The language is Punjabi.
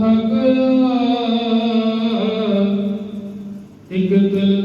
ਤ੍ਰਿਥਾ ਗਿਆ ਇਕ ਦਿਲ